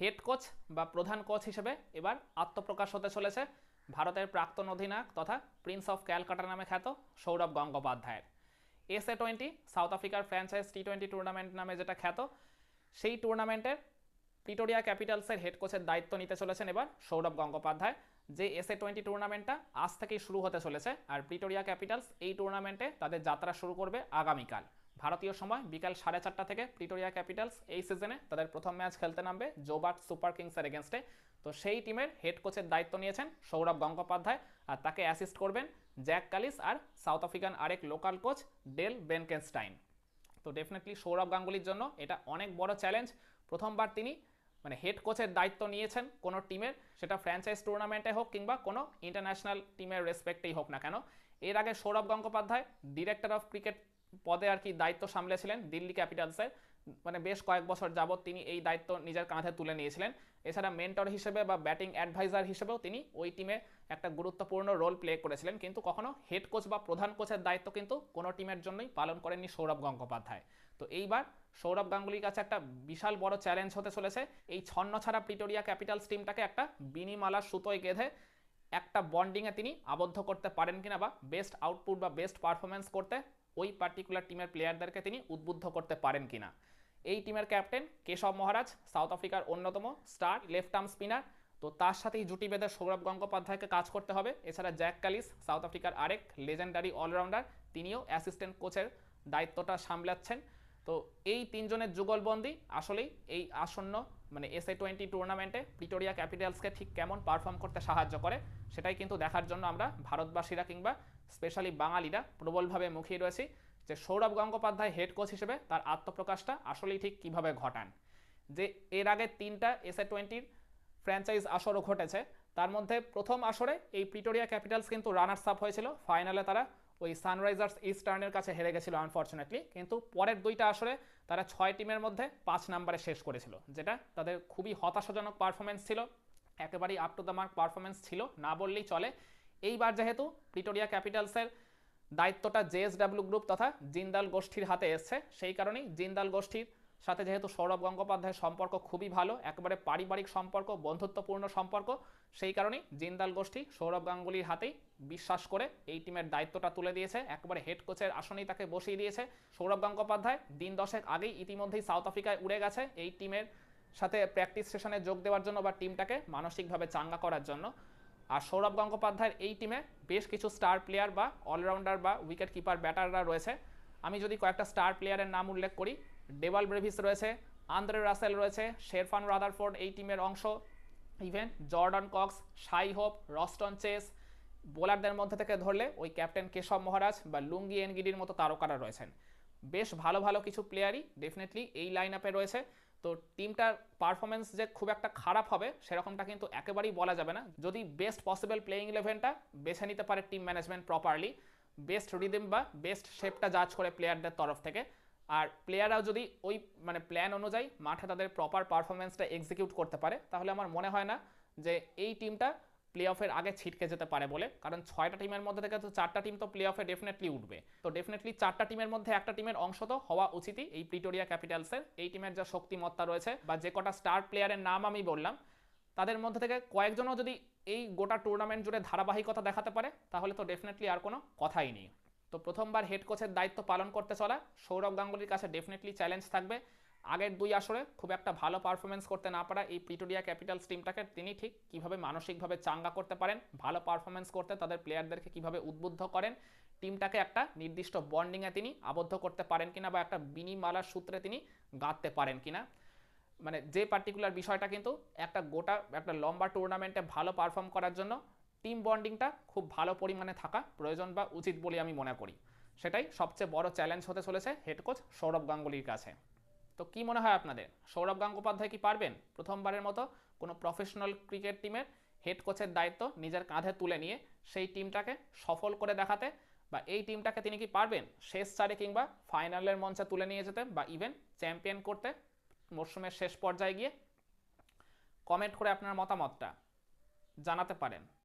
Head coach বা প্রধান coach হিসেবে এবার আত্মপ্রকাশ হতে চলেছে ভারতের প্রাক্তন অধিনায়ক তথা প্রিন্স অফ ক্যালকাটা নামে খ্যাত সৌরভ গঙ্গোপাধ্যায়ের। এসএ টোয়েন্টি, সাউথ আফ্রিকার ফ্র্যাঞ্চাইজ টি টোয়েন্টি টুর্নামেন্ট নামে যেটা খ্যাত, সেই টুর্নামেন্টের প্রিটোরিয়া ক্যাপিটালসের হেড কোচের দায়িত্ব নিতে চলেছেন এবার সৌরভ গঙ্গোপাধ্যায়, যে এস এ টোয়েন্টি টুর্নামেন্টটা আজ থেকেই শুরু হতে চলেছে। আর প্রিটোরিয়া ক্যাপিটালস এই টুর্নামেন্টে তাদের যাত্রা শুরু করবে আগামীকাল। ভারতীয় সময় বিকাল সাড়ে চারটা থেকে প্রিটোরিয়া ক্যাপিটালস এই সিজনে তাদের প্রথম ম্যাচ খেলতে নামবে জোবার্ট সুপার কিংসের এগেনস্টে তো সেই টিমের হেড কোচের দায়িত্ব নিয়েছেন সৌরভ গঙ্গোপাধ্যায় আর তাকে অ্যাসিস্ট করবেন জ্যাক কালিস আর সাউথ আফ্রিকান আরেক লোকাল কোচ ডেল বেনকেনস্টাইন। তো ডেফিনেটলি সৌরভ গাঙ্গুলির জন্য এটা অনেক বড় চ্যালেঞ্জ প্রথমবার তিনি মানে হেড কোচের দায়িত্ব নিয়েছেন কোনো টিমের, সেটা ফ্র্যাঞ্চাইজ টুর্নামেন্টে হোক কিংবা কোনো ইন্টারন্যাশনাল টিমের রেসপেক্টেই হোক না কেন। এর আগে Sourav Gangopadhyay director of cricket পদে আর কি দায়িত্ব সামলেছিলেন দিল্লি ক্যাপিটালসের মানে বেশ কয়েক বছর যাবৎ তিনি এই দায়িত্ব নিজের কাঁধে তুলে নিয়েছিলেন। এছাড়া মেন্টর হিসেবে বা ব্যাটিং অ্যাডভাইজার হিসেবেও তিনি ওই টিমে একটা গুরুত্বপূর্ণ রোল প্লে করেছিলেন। কিন্তু কখনো হেড কোচ বা প্রধান কোচের দায়িত্ব কিন্তু কোনো টিমের জন্যই পালন করেননি সৌরভ গঙ্গোপাধ্যায়। তো এইবার সৌরভ গাঙ্গুলির কাছে একটা বিশাল বড় চ্যালেঞ্জ হতে চলেছে। এই ছন্ন ছাড়া প্রিটোরিয়া ক্যাপিটালস টিমটাকে একটা বিনিমালার সুতোয় গেঁধে একটা বন্ডিংয়ে তিনি আবদ্ধ করতে পারেন কিনা বা বেস্ট আউটপুট বা বেস্ট পারফরমেন্স করতে ওই পার্টিকুলার টিমের প্লেয়ারদেরকে তিনি উদ্বুদ্ধ করতে পারেন কিনা। এই টিমের ক্যাপ্টেন কেশব মহারাজ সাউথ আফ্রিকার অন্যতম স্টার লেফট আর্ম স্পিনার তো তার সাথেই জুটি বেঁধে সৌরভ গঙ্গোপাধ্যায়কে কাজ করতে হবে। এছাড়া জ্যাক কালিস সাউথ আফ্রিকার আরেক লেজেন্ডারি অলরাউন্ডার তিনিও অ্যাসিস্ট্যান্ট কোচের দায়িত্বটা সামলাচ্ছেন। তো এই তিনজনের যুগলবন্দি আসলেই এই আসন্ন মানে এসএ টোয়েন্টি টুর্নামেন্টে প্রিটোরিয়া ক্যাপিটালসকে ঠিক কেমন পারফর্ম করতে সাহায্য করে, সেটাই কিন্তু দেখার জন্য আমরা ভারতবাসীরা কিংবা স্পেশালি বাঙালিরা প্রবলভাবে মুখিয়ে রয়েছি যে সৌরভ গঙ্গোপাধ্যায় হেড কোচ হিসেবে তার আত্মপ্রকাশটা আসলেই ঠিক কীভাবে ঘটান। যে এর আগে তিনটা এসএ টোয়েন্টির ফ্র্যাঞ্চাইজ আসরও ঘটেছে তার মধ্যে প্রথম আসরে এই প্রিটোরিয়া ক্যাপিটালস কিন্তু রানার্স আপ হয়েছিল। ফাইনালে তারা ওই সানরাইজার্স ইস্টার্নের কাছে হেরে গেছিল, আনফর্চুনেটলি। কিন্তু পরের দুইটা আসরে তারা ছয় টিমের মধ্যে পাঁচ নাম্বারে শেষ করেছিল, যেটা তাদের খুবই হতাশাজনক পারফরমেন্স ছিল। একেবারেই up to the mark performance ছিল, না বললেই চলে। এইবার যেহেতু প্রিটোরিয়া ক্যাপিটালসের দায়িত্বটা জেএসডাব্লিউ গ্রুপ তথা জিন্দাল গোষ্ঠীর হাতে এসছে, সেই কারণেই জিন্দাল গোষ্ঠীর সাথে যেহেতু সৌরভ গঙ্গোপাধ্যায়ের সম্পর্ক খুবই ভালো, একেবারে পারিবারিক সম্পর্ক, বন্ধুত্বপূর্ণ সম্পর্ক সেই কারণেই জিন্দাল গোষ্ঠী সৌরভ গাঙ্গুলির হাতেই বিশ্বাস করে এই টিমের দায়িত্বটা তুলে দিয়েছে। একবারে হেড কোচের আসনেই তাকে বসিয়ে দিয়েছে সৌরভ গঙ্গোপাধ্যায়। দিন দশেক আগেই ইতিমধ্যেই সাউথ আফ্রিকায় উড়ে গেছে এই টিমের সাথে প্র্যাকটিস সেশনে যোগ দেওয়ার জন্য বা টিমটাকে মানসিকভাবে চাঙ্গা করার জন্য। আর সৌরভ গঙ্গোপাধ্যায়ের এই টিমে বেশ কিছু স্টার প্লেয়ার বা অলরাউন্ডার বা উইকেট কিপার ব্যাটাররা রয়েছে। আমি যদি কয়েকটা স্টার প্লেয়ারের নাম উল্লেখ করি ডেভাল ব্রেভিস রয়েছে আন্দ্রে রাসেল রয়েছে শেরফান রাদারফোর্ড এই টিমের অংশ even Jordan Cox Shai Hope Roston Chase বোলারদের মধ্যে থেকে ধরলে ওই ক্যাপ্টেন কেশব মহারাজ বা লুঙ্গি এনগিডির মতো তারকারা রয়েছেন। বেশ ভালো ভালো কিছু প্লেয়ারই ডেফিনেটলি এই লাইন আপে রয়েছে। তো টিমটার পারফরমেন্স যে খুব একটা খারাপ হবে, সেরকমটা কিন্তু একেবারেই বলা যাবে না। যদি বেস্ট পসিবল প্লেয়িং ইলেভেনটা বেছে নিতে পারে team management properly best rhythm বা বেস্ট শেপটা জাজ করে প্লেয়ারদের তরফ থেকে। আর প্লেয়াররাও যদি ওই মানে প্ল্যান অনুযায়ী মাঠে তাদের প্রপার পারফরমেন্সটা এক্সিকিউট করতে পারে, তাহলে আমার মনে হয় না যে এই টিমটা প্লে অফের আগে ছিটকে যেতে পারে বলে। কারণ ছয়টা টিমের মধ্যে থেকে তো চারটা টিম তো প্লে অফে ডেফিনেটলি উঠবে। তো ডেফিনেটলি চারটা টিমের মধ্যে একটা টিমের অংশ তো হওয়া উচিতই এই প্রিটোরিয়া ক্যাপিটালসের এই টিমের যা শক্তিমত্তা রয়েছে বা যে কটা স্টার প্লেয়ারের নাম আমি বললাম, তাদের মধ্যে থেকে কয়েকজনও যদি এই গোটা টুর্নামেন্ট জুড়ে ধারাবাহিকতা দেখাতে পারে, তাহলে তো ডেফিনেটলি আর কোনো কথাই নেই। তো প্রথমবার হেড কোচের দায়িত্ব পালন করতে চলা, সৌরভ গাঙ্গুলির কাছে ডেফিনেটলি চ্যালেঞ্জ থাকবে। আগের দুই আসরে খুব একটা ভালো পারফরমেন্স করতে না পারা এই প্রিটোরিয়া ক্যাপিটালস টিমটাকে তিনি ঠিক কীভাবে মানসিকভাবে চাঙ্গা করতে পারেন, ভালো পারফরমেন্স করতে তাদের প্লেয়ারদেরকে কীভাবে উদ্বুদ্ধ করেন টিমটাকে একটা নির্দিষ্ট বন্ডিংয়ে তিনি আবদ্ধ করতে পারেন কিনা বা একটা বিনিমালার সূত্রে তিনি গাঁথতে পারেন কিনা। মানে যে পার্টিকুলার বিষয়টা কিন্তু একটা গোটা, একটা লম্বা টুর্নামেন্টে ভালো পারফর্ম করার জন্য টিম বন্ডিংটা খুব ভালো পরিমাণে থাকা প্রয়োজন বা উচিত বলে আমি মনে করি। সেটাই সবচেয়ে বড় চ্যালেঞ্জ হতে চলেছে হেড কোচ সৌরভ গাঙ্গুলির কাছে। তো কি মনে হয় আপনাদের? সৌরভ গঙ্গোপাধ্যায় কি পারবেন? প্রথমবারের মতো কোনো প্রফেশনাল ক্রিকেট টিমের হেড কোচের দায়িত্ব নিজের কাঁধে তুলে নিয়ে সেই টিমটাকে সফল করে দেখাতে বা এই টিমটাকে তিনি কি পারবেন? শেষ চারে কিংবা ফাইনালের মঞ্চে তুলে নিয়ে যেতে বা ইভেন চ্যাম্পিয়ন করতে মরশুমের শেষ পর্যায়ে গিয়ে কমেন্ট করে আপনার মতামতটা জানাতে পারেন।